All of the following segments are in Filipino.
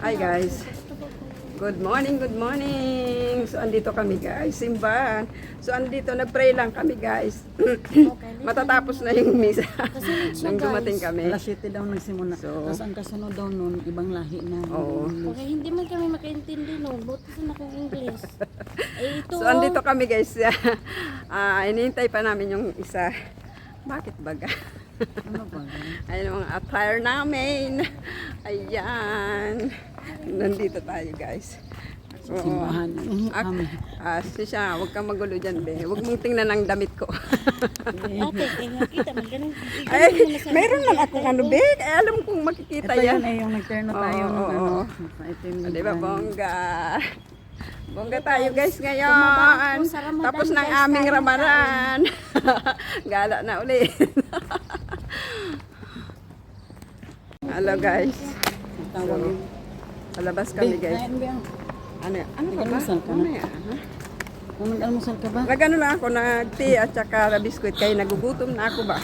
Hi guys. Good morning, good morning. So andito kami guys, simbahan. So andito, nagpray lang kami guys. Matatapos na yung misa. Nang dumating kami. Alas 7 daw nagsimula. So- Tapos ang kasunod daw nun, ibang lahi na. Oo. Okay, hindi man kami makaintindi no. Buti sa nakong English. Eh, ito. So andito kami guys. Ah, inihintay pa namin yung isa. Bakit baga? Ayun ang mga attire namin. Ayan. Nandito tayo guys. Oo. Simbahan. Ah, Kami. ah, si siya, huwag kang magulo dyan, be. Huwag mong tingnan ang damit ko. Ate, eh, nakita mo. Ganun. Ay, meron lang akong ano, be. Ay, alam kong makikita Ito yan. yun eh, yung nagterno tayo. Oo, oo, ano. oo. Ito yung Di ba, ano. bongga? Bongga tayo guys ngayon. Tapos ng aming kain, ramadan. Gala na ulit. Hello guys. Yun. Palabas kami guys. ba yan? Ano, ano ka ba? Ka na? Ano yan? Kung nag-almusal ka ba? Nagano lang ako, nag-tea at saka biskuit kaya nagugutom na ako ba?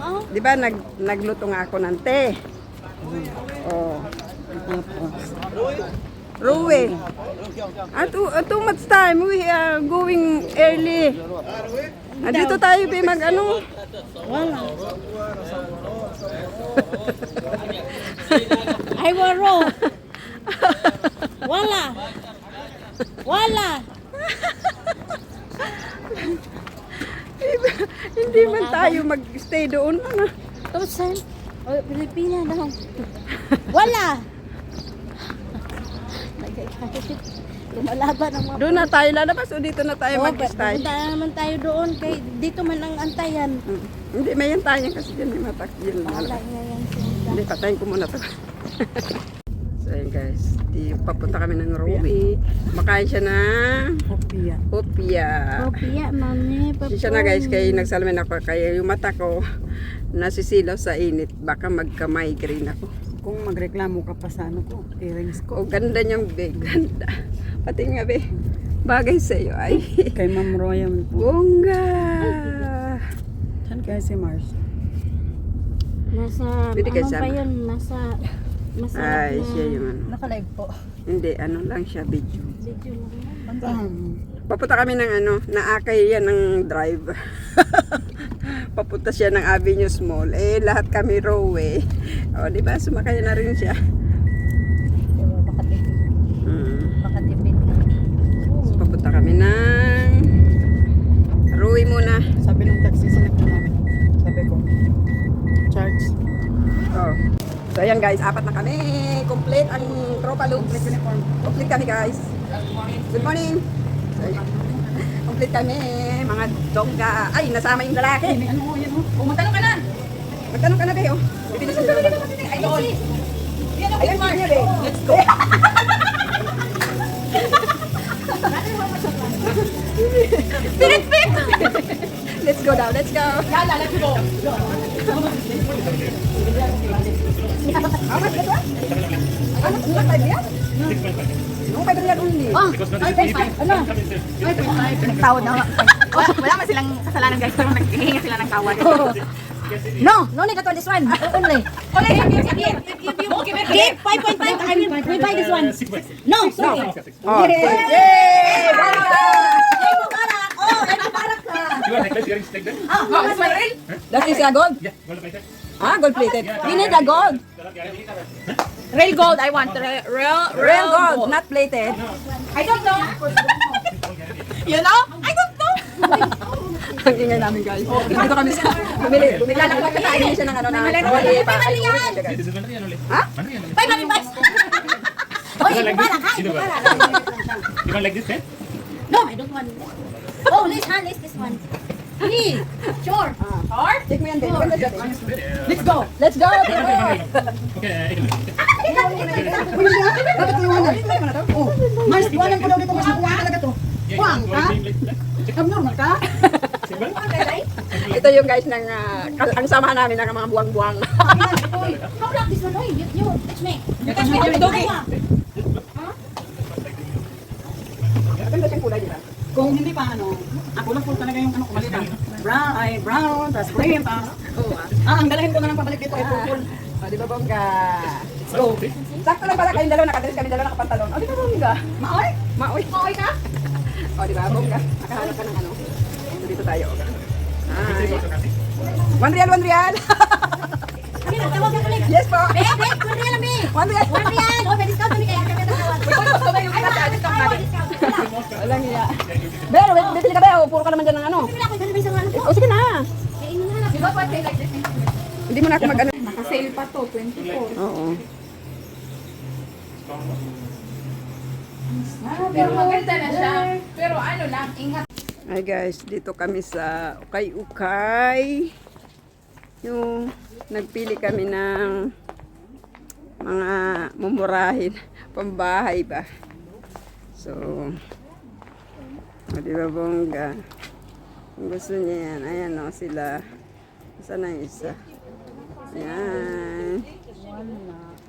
Oh, Di ba nag, nagluto nga ako ng tea? Oh. Ruwe. Ah, too, uh, too much time. We are going early. Andito tayo ba mag ano? wala. Ay, waro. Wala. Wala. Hindi man tayo mag-stay doon. Ano? Tosan. O, Pilipina daw. Wala. Nagkakalit. Lumalaban ang mga Doon na tayo lalabas o dito na tayo Oo, mag-stay? Na naman tayo doon. Kay, dito man ang antayan. Hmm. Hindi, may yantayan kasi dyan may matak. Yun lang. Wala nga yan. Hindi, patayin ko muna to. so yun guys, di, papunta kami ng Ruwe. Makain siya ng kopya. hopia. Kopya, mami. Kasi siya na guys, kaya nagsalamin ako. Kaya yung mata ko, nasisilaw sa init. Baka magka-migraine ako. Kung magreklamo ka pa sa ano ko, earrings Oh, ko. ganda niyang be. Ganda. Pati nga be. Bagay sa iyo. Ay, Kay Ma'am Royal po. bongga. Saan kaya si Mars? Nasa, Pwede kayo ano pa sama. yun? Nasa, masarap Ay, na siya yung ano. Nakalive po. Hindi, ano lang siya, video. video lang. Pantahan. Papunta kami ng ano, naakay yan ng drive. Papunta siya ng Avenue Mall. Eh, lahat kami row eh. O, di ba? Sumakay na rin siya. Diba, baka tipid. Hmm. Baka tipid na. So, papunta kami ng Rui muna. Sabi ng taxi, sinakta namin. Sabi ko, charge. Oh. So ayan guys, apat na kami. Complete ang tropa look. Complete kami guys. Good morning. So, ayan. Complete kami. Mga dongga. Ay, nasama yung lalaki. Ano mo, yan mo. Oh, magtanong ka na. Magtanong ka na, Beo. Bibilisan ka na. Ay, Lord. Ayan, niya, Beo. Let's go. Spirit, spirit. Let's go now. Let's go. Yala, let's go. How much that one? Ano? Ano? Five yan? No, five yan only. Oh, ay, ay, ano? Nagtawad na. Oh, wala man silang kasalanan guys, pero naghihingi sila ng tawad. No, no need to this one. Only. Only, give, give, give, give, give, 5.5. I will, we buy this one. No, sorry. Oh, yay! Ay, mubarak. Oh, ay, mubarak ka. You want necklace earrings that? Oh, my ring. That is a gold? Yeah, gold like that. Ah, gold plated. We need a gold. Real gold, I want. Real, real, Real gold, not plated. I don't know. You know? I don't know. Ang ingay namin guys. Dito kami sa bumili. Lang kami kasi siya ng ano na. Wali pa. Ay, siya, guys. This is Mandarin only. Huh? Mandarin only. Five hundred bucks. Oh, You want like ha? this? This, eh? No, I don't want. Oh, let's ha, let's this one. Please, sure. Sure? Babe. Maganda siya, babe. Let's go. Let's go! Uh, take? Oh, Mars, iwanan ko daw dito kasi kuha talaga to. You ka? Abnormal ka? Ito yung guys ng kal- ang samahan namin ng mga buwang-buwang. How long this one? You, you, touch me. You touch me. Doggy. Doggy. Maganda siyang kulay, di ba? Kung hindi pa ano, ako lang po talaga yung ano ko malita. Brown, ay brown, tapos green, tapos... Ah, ang dalahin ko na lang pabalik dito ay purple. O, di ba bongga? Let's go. Sakto lang pala kayong dalawa, nakadress kami dalawa nakapantalon. O, di ba bongga? Maoy? Maoy. Maoy ka? O, di ba bongga? Nakahanap ka ng ano. So, dito tayo. Ay. One real, one real. Yes po. Be, be, one real lang, be. One real. One real. Oh, may discount kami kaya kami natawag. Yung Ay, wala, wala, natin? discount. Wala. Walang iya. Puro ka naman dyan ng ano. Wala ko, ganun ba isang ano po? O, sige na. Eh, ino na, di ba pa like this? Hindi mo na ako mag-ano. Naka-sale pa to, 24. Oo. Pero maganda na siya. Pero ano lang, ingat. Hi guys, dito kami sa Ukay-Ukay. Yung nagpili kami ng mga mumurahin, pambahay ba. So, o, di ba bongga? Kung gusto niya yan, ayan o sila. Saan ang isa? Ayan.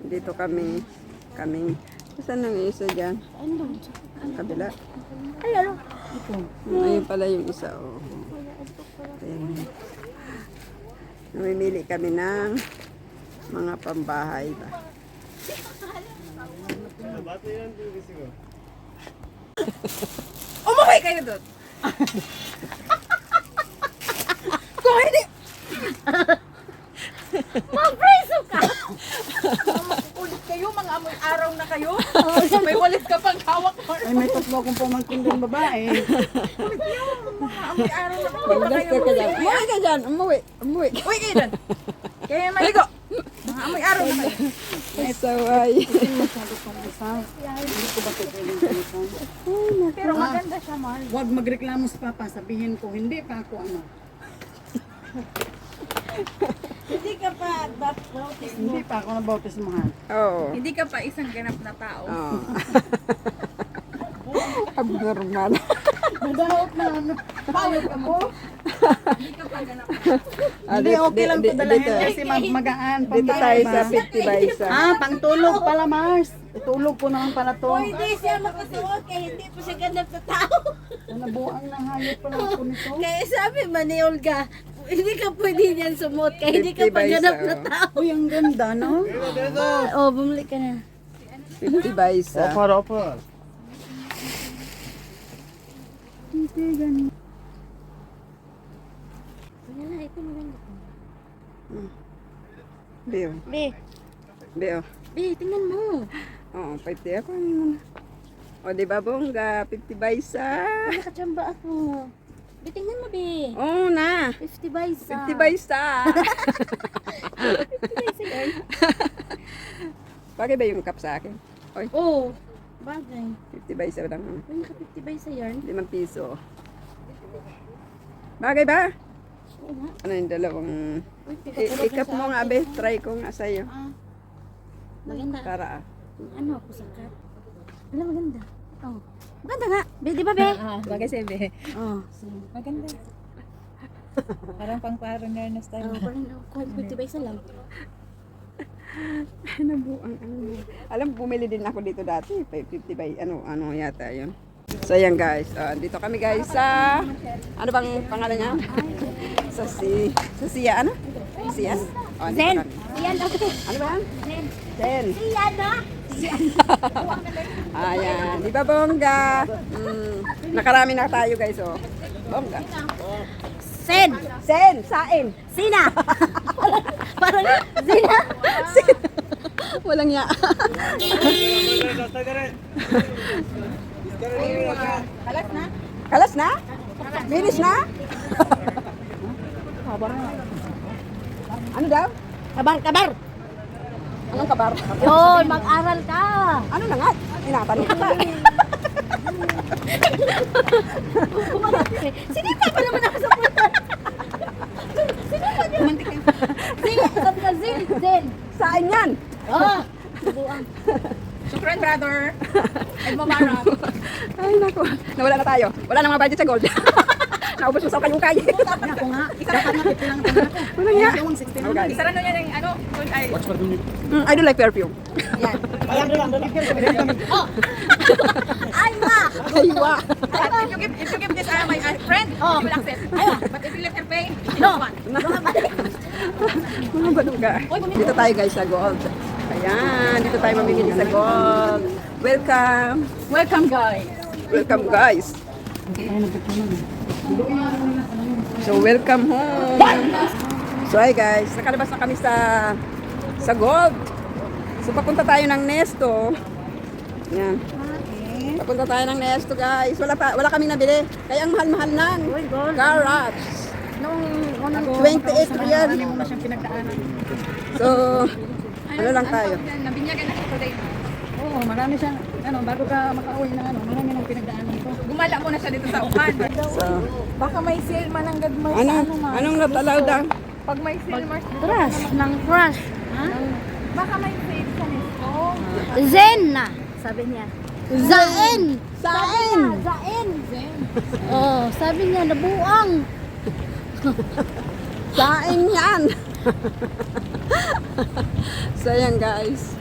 Dito kami. Kaming. Saan ang isa dyan? Kabila. Ay, ano? Mm, Ayun pala yung isa. Oh. Ayan. Namimili kami ng mga pambahay ba. Umuwi kayo doon. Kung hindi, Mag-preso ka! Ulit kayo, mga amoy araw na kayo. May walit ka pang hawak mo. Ay, may tatlo akong pamangkin din babae. Amoy araw na mag-duster ka dyan. Umuwi ka dyan. Umuwi. Umuwi. Uy, kayo dyan. Kaya may Ligo. Amoy araw na kayo. Saway. Pero maganda siya, Marl. Huwag magreklamo sa papa, sabihin ko, hindi pa ako ano. Hindi ka pa baptist Hindi pa ako nabautismohan. Oo. Hindi ka pa isang ganap na tao. Oo. Abnormal. Nagahot na ano. Pawag ka mo. Ah, Hindi, di- okay lang ito dalahin kasi mag- magaan. Dito tayo sa 50 by isa. Ah, pangtulog pala, Mars. Itulog po naman pala to. Hindi siya makasuot kaya hindi po siya ganap na tao. Nabuang ng hayop pala ako nito. Kaya sabi man ni Olga, hindi ka pwede niyan sumuot kaya hindi ka 50 pa ganap na oh. tao. Uy, ang ganda, no? Oh, bumili ka na. 50 by isa. Wala na, ito maganda. Biyo. Be, Biyo. be, tingnan mo. Oo, 50 ako. Ano. O, di ba bongga? 50 by isa. Nakachamba ako. Be, tingnan mo, be. Oo na. 50 by isa. 50 by isa. 50 by yan. Bagay ba yung cup sa akin? Oy, Oh, bagay. 50 by isa lang. Uy, naka 50 by isa yan. 5 piso. Bagay ba? Oo nga. Ano yung dalawang... Uy, ikap mo nga, akin. be. Try ko nga sa'yo. Ah, maganda. Para ah. Ano ako sa cut? Wala, maganda. Oh. Maganda nga. Be, di ba, be? Ah, bagay sa ibe. Oh, Maganda. Parang pang foreigner na style. Oh, parang kuha 50 by isa lang. Nabuang ano. Alam, bumili din ako dito dati. 50 by ano, ano yata yun. So ayan guys, Ah, dito kami guys sa, ano bang pangalan niya? Sa si, sa siya ano? Siya? Oh, Zen! Yan, ako. Ano ba? Zen. Zen. Yan, na. Ayan, di ba bongga? Mm, nakarami na tayo guys, oh. Bongga. Sen! Sen, sain. Sina! parang, Sina! Walang ya. Kalat na. Kalas na? Finish na? ano daw? Kabar, kabar! Anong kabar? Yun, mag-aral ka! Ano na nga? Tinatanong ka pa. Sinipa pa naman ako sa! Zin! Sabi ka, Zin! Zin! Saan yan? Oh! Buang. Shukran, brother. Ed Mubarak. Ay, naku. Nawala na tayo. Wala na mga budget sa gold. Naubos mo sa kayukay. Ako nga. Dapat na 50 lang ito na ako. Walang ya. Yung 60 Oh. Isa na nun yan yung ano. Ay, Mm, I don't like perfume. Ay, ma! Ay, wa. but if you give, if you give this uh, my uh, friend, Oh. she will accept. But if you let her pay, No. one. Mga baduga. Dito tayo guys sa gold. Ayan, dito tayo mamimili sa gold. Welcome. Welcome guys. Welcome guys. So welcome home. So hi guys, nakalabas na kami sa sa gold. So papunta tayo ng Nesto. Yan. Papunta tayo ng Nesto guys. Wala pa wala kami nabili. Kaya ang mahal-mahal nan. Garage. Nung unang 28 real. Mo na siyang pinagdaanan. So ano lang tayo. Nabinyagan na ako dahil. Oo, marami siyang, ano, bago ka makauwi na ano, marami nang pinagdaanan ko. Gumala muna siya dito sa upan. So Baka may sale man ang gadmar ano anong not allowed ah? Pag may sale mars, Crush. Nang crush. baka may sale sa Nesto. Zen na. Sabi niya. Zain. Sain. Zain. Zen. Oh, sabi niya, nabuang. Sain yan. so yan guys.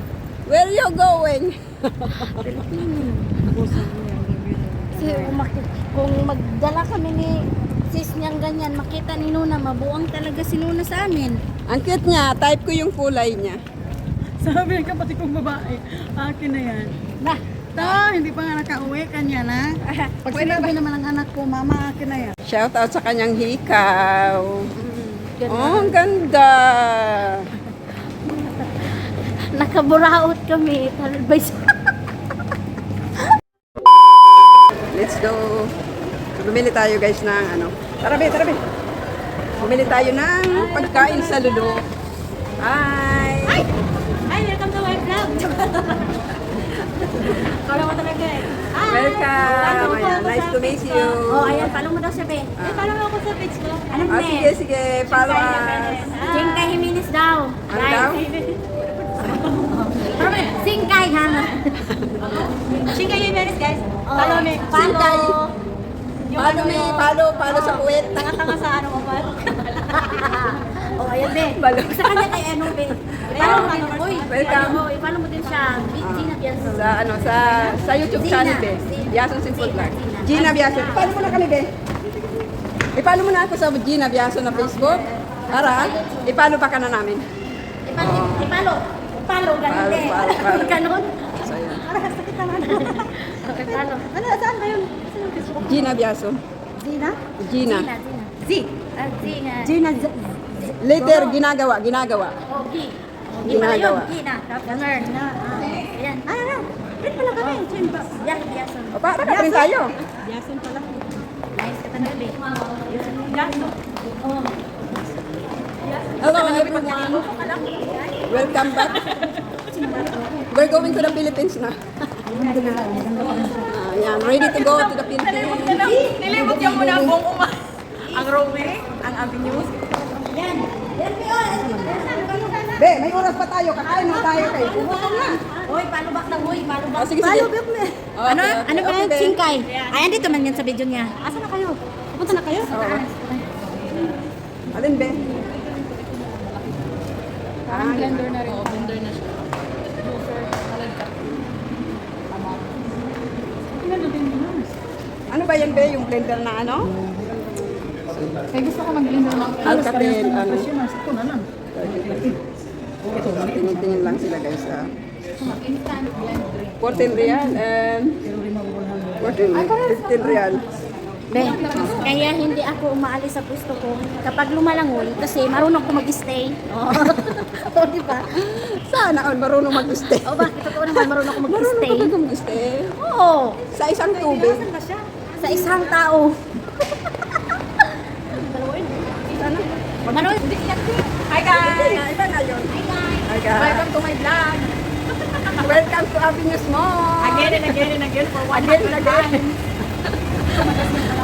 Where you going? Kasi umakit, kung magdala kami ni sis niyang ganyan, makita ni Nuna, mabuang talaga si Nuna sa amin. Ang cute niya, type ko yung kulay niya. Sabi ng kapatid kong babae, akin na yan. Na, Ta, hindi pa nga nakauwi, kanya na. Pag sinabi naman ng anak ko, mama, akin na yan. Shout out sa kanyang hikaw. ganda. Oh, ang ganda. nakaburaot kami. Talbay sa... Let's go. Bumili tayo guys ng ano. Tara be, tara be. Bumili tayo ng pagkain sa Lulu. Hi! Ay, welcome to my vlog. Kala mo talaga eh. Welcome! Ayan, nice to meet you. Oh, ayan, follow mo daw siya, be. Eh, follow mo ako sa page ko. Ano Ah, sige, sige. Follow us. Jingkay Jimenez daw. Ano daw? Singkay, ha? Chingay Jimenez guys. Oh, Follow me. Singkay. Follow me, follow, follow sa puwet. Tanga-tanga sa ano mo ba? ayan. Follow. Sa kanya kay ano, be. Follow mo din. Uy, Welcome. ano, follow mo din siya. Gina Bianzo. Sa ano, sa sa YouTube channel be. Gina. Biason Simple Vlog. Gina. Biason. Follow mo na kami be. I-follow mo na ako sa Gina Biason na Facebook. Para, i-follow pa ka na namin. Ipalo, ipalo. Ipalo, ganun palo, palo. Ganon. So, ayan. Okay, palo. Ano, saan ba yun? Gina Biason. Zina? Gina. Gina, Gina. Z. Ah, Gina. Gina, Z. Later, ginagawa, ginagawa. Oh, G. G pala yun, Ginagawa. Gina. Ganon. Ayan. Ah, ah. Rin pala kami. Jimba. Yan, Yason. O, para ka rin tayo. Yasin pala. Nice ka talaga, be. Yason. Oh. Hello everyone. Welcome back. We're going to the Philippines na. Ah, yan, ready to go to the Philippines. Nilimot niya muna ang buong uma. Ang Rome, ang avenues. Be. Oh. May oras pa tayo. Kakain na tayo kay. Pumunta na. Hoy, palubak lang, hoy. Palubak. Oh, sige, sige. Palubak na. Okay, Ano? okay, Ano ba yung singkay? Ay, andito man yan sa video niya. Asa na kayo? Pupunta na kayo? Oo. Alin, Be? Ah, Blender na rin. Oo, blender na siya. ano ba yan, Be? Yung blender na ano? Kaya gusto ko mag-blender ng Alcatel, ano? Presyo na, lang. Tingin-tingin lang sila, guys. Ah. instant blender. 14 real and 14, 15 real. Be, kaya hindi ako umaalis sa gusto ko kapag lumalangoy kasi marunong ko mag-stay. Oh. o, di ba? Sana all marunong mag-stay. O, bakit totoo naman marunong ko Marunong mag-stay? ka ba mag-stay? Oo. Sa isang tubig. Sa isang tao. Marunong. Hi guys! Iba na yun. Hi, guys. Hi, guys. Welcome to my vlog. Welcome to Avenues Mall. Again and again and again for one Again and again.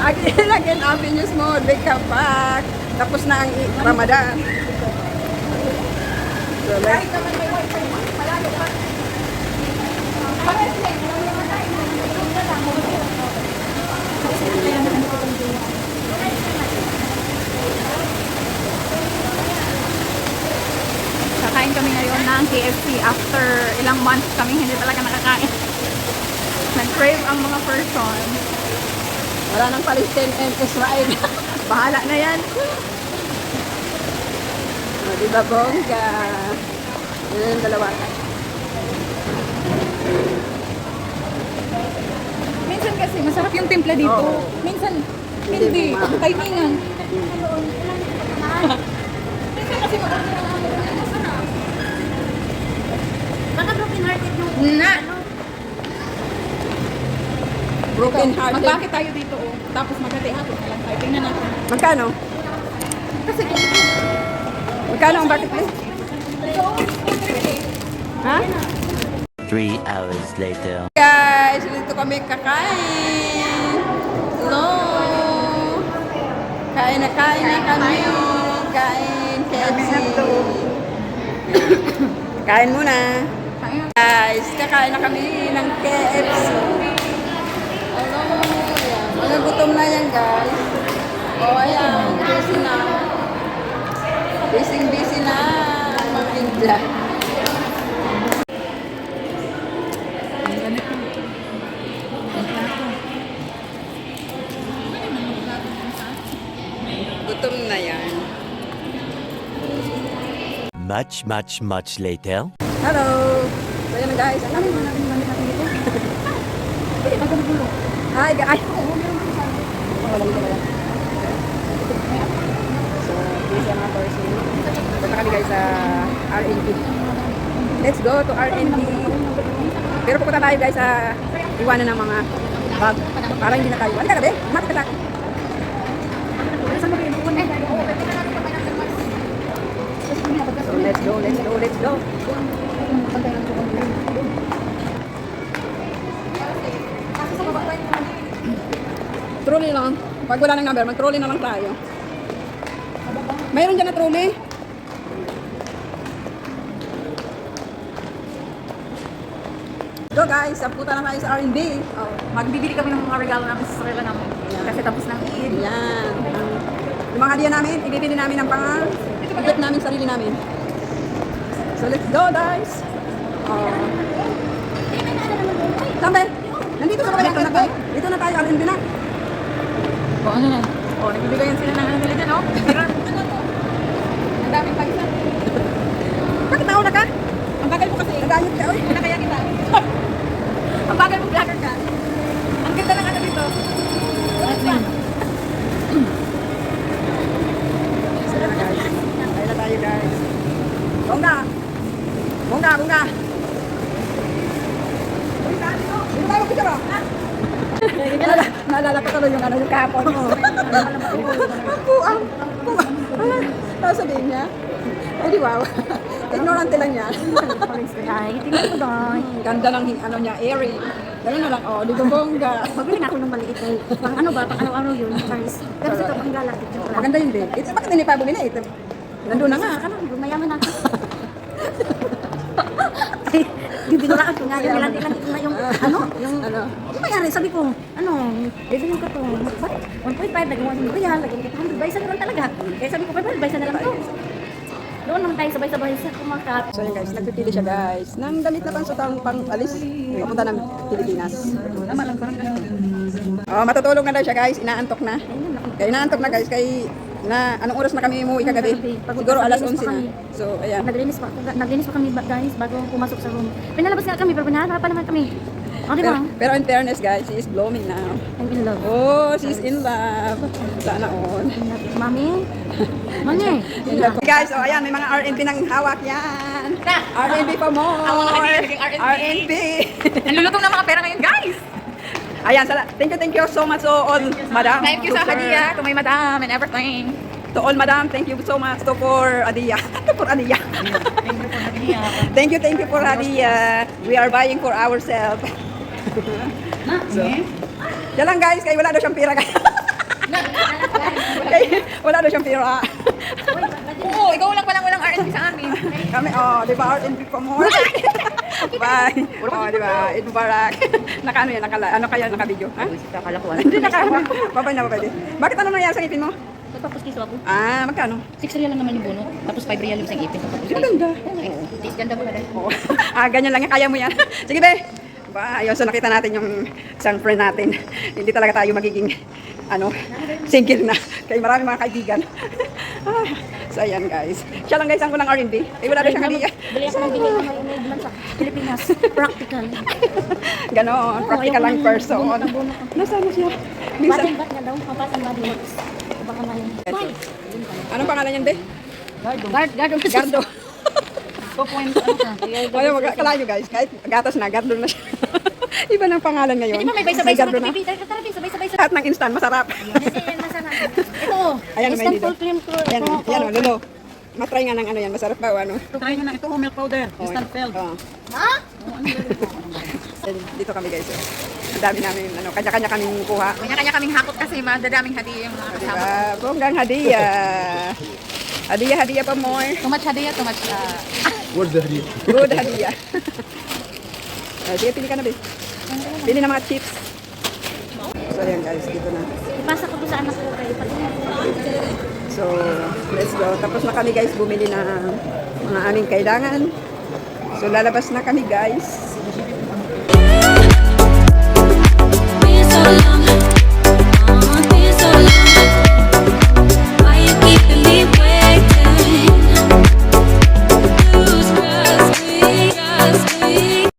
again and again, Avenues Mall. Welcome back. Tapos na ang Ramadan. So, let's Kakain kami ngayon ng KFC after ilang months kami hindi talaga nakakain. Nag-crave ang mga person. Wala nang Palestine and Israel. Bahala na yan. O, di ba, bongga? Yan yung dalawa. Minsan kasi masarap yung timpla dito. Minsan hindi. Kailangan. Minsan kasi mag-order ang amo ko. Masarap. Baka broken Na! Broken hearted. Magbakit tayo dito oh. Tapos magkatihapon na lang tayo. Tingnan natin. Magkano? Kasi kung Magkano ang bucket list? Ha? Three hours later. Guys, dito kami kakain. Hello. Kain na kain na kami. Kain, KFC. kain muna. Guys, kakain na kami ng KFC. Hello. Yan. Mga gutom na yan, guys. O, oh, ayan. Busy na. Busy, busy na ang mga India. Gutom na yan. Much, much, much later. Hello! Na guys, ang kami natin natin natin dito. Oh, wala dito wala. So, busy ang mga. Punta kami guys sa RNB. Let's go to RNB. Pero pupunta tayo guys sa iwanan ng mga bag. Para hindi na tayo. Ano ka gabi? Umakit ka So let's go, let's go, let's go. Trolley lang. Pag wala ng number, mag-trolley na lang tayo. Mayroon dyan na trolley. Go guys, saputa na tayo sa R&B. Oh, Magbibili kami ng mga regalo namin sa sarili namin. Kasi tapos ng Eid. yan. Yung mga hadiah namin, ibibili namin ng pang ibit namin sarili namin. So let's go guys. Oh. Sambe, nandito sa mga na tayo. Dito na tayo, R&B na. O ano na? O, nagbibigay yan sila ng ano nila dyan, oh. Pero, Ang daming pagsa. Bakit nauna ka? Ang bagal mo kasi. Nagayot ka, oy. Wala kaya kita. Ang bagal mo vlogger ka. Ang ganda ng ano dito. Na guys. Tayo na tayo guys. Bongga! Bongga, bongga! Dito tayo picture oh. Naalala, naalala ko tuloy yung ano yung kahapon. Ang buang. Buang. Ah, Tapos sabihin niya, ay di wow. Ignorante lang niya. Ay, tingnan ko doon. Ganda ng ano niya, airy. Ganun na lang, oh, di ba bongga? Magbili na ako ng maliit na pang ano ba, pang araw-araw yun, Charles. Pero sa ito, pang gala. Maganda yun, babe. Ito, bakit hindi pa bumili? Ito, nandun na nga. Ano, mayaman ako. Ay, Bibiglaan ko nga yung ilan-ilan nga yung, ano, yung, Ano? Mayari, sabi ko, ano, bibilin ko to, what? 1.5, nagawa ng real, lagyan kita 100, baysa na lang talaga. Kaya sabi ko, 500, baysa na lang to. Doon naman tayo sabay-sabay sa kumakat. So yun guys, nagpipili siya guys ng damit na pansutang pang alis papunta ng Pilipinas. Oh, matutulog na daw siya guys, inaantok na. Kaya inaantok na guys, kay na anong oras na kami umuwi kagabi? Siguro alas 11 na. So ayan. Naglinis pa, naglinis pa kami guys bago pumasok sa room. Pinalabas nga kami, pero pinaharapan naman kami. O, di Pero, ba? pero in fairness guys, she is blooming now. I'm in love. Oh, she's in love. Sana all. Mami? Mami? Guys, oh ayan, may mga R&B nang hawak yan. R&B pa more. Ang mga kanina naging R&B. R&B. nalulutong na mga pera ngayon, guys. Ayan, sala- thank you, thank you so much so all, madam. Thank you sa To hadiah to my madam and everything. To all madam, thank you so much to for Adia. for Adia. Thank you for hadiah. thank you, thank you for Adia. We are buying for ourselves. So, yan lang guys, kaya wala daw siyang pira guys. kaya wala daw siyang pira. Oo, ikaw lang palang walang R&B sa amin. Kami, oh, di ba, and for more. Bye. Oh, di ba, Eid Mubarak. Naka ano yan, nakala, ano kaya naka-video? Ha? Akala ko Hindi naka, babay na babay din. Bakit ano nangyari sa ngipin mo? Tapos kiso ako. Ah, magkano? 6 real lang naman yung bunot. Tapos 5 real yung isang ipin. Tapos Ang ganda. Oo, ganda mo na rin. Oo. ah, ganyan lang yan. Kaya mo yan. Sige, be. Ba, ayun, so nakita natin yung isang friend natin. Hindi talaga tayo magiging, ano, single na. Kaya marami mga kaibigan. ah, So, ayan guys. Siya lang guys ang kulang R&D. Eh, wala na siyang hadiya. Bili ako ng bili ng man sa Pilipinas. Practical. Ganon, practical lang person. Nasaan na siya? Minsan, Batin bat nga daw. Mapasan ba din? Baka man. anong pangalan niyan, be? Guard, guard. Gardo. Point, ano ka? Ayaw, mag kalayo guys. Kahit gatas na, Gardo na siya. Iba ng pangalan ngayon. Di ba may sabay-sabay sa. TV? Tara, sabay-sabay sa Lahat ng instant, masarap. Yan masarap. Ito. Ayan, instant full cream. Ayan, ayan lolo. Matry nga ng ano yan, masarap ba o ano? Try nyo na ito, oh, milk powder. Instant filled. Oo. Ha? Dito kami guys. oh. Ang dami namin, ano, kanya-kanya kaming kuha. Kanya-kanya kaming hakot kasi madadaming hadiah yung mga kasama. Diba? Bonggang hadiya. Hadiya, hadiya pa more. Too much hadiah, too much uh, Good hadiya. uh, sige, pili ka na, be. Pili ng mga chips. So, ayan guys, dito na. Ipasa ko sa anak ko kayo. So, let's go. Tapos na kami guys, bumili na mga aming kailangan. So, lalabas na kami guys.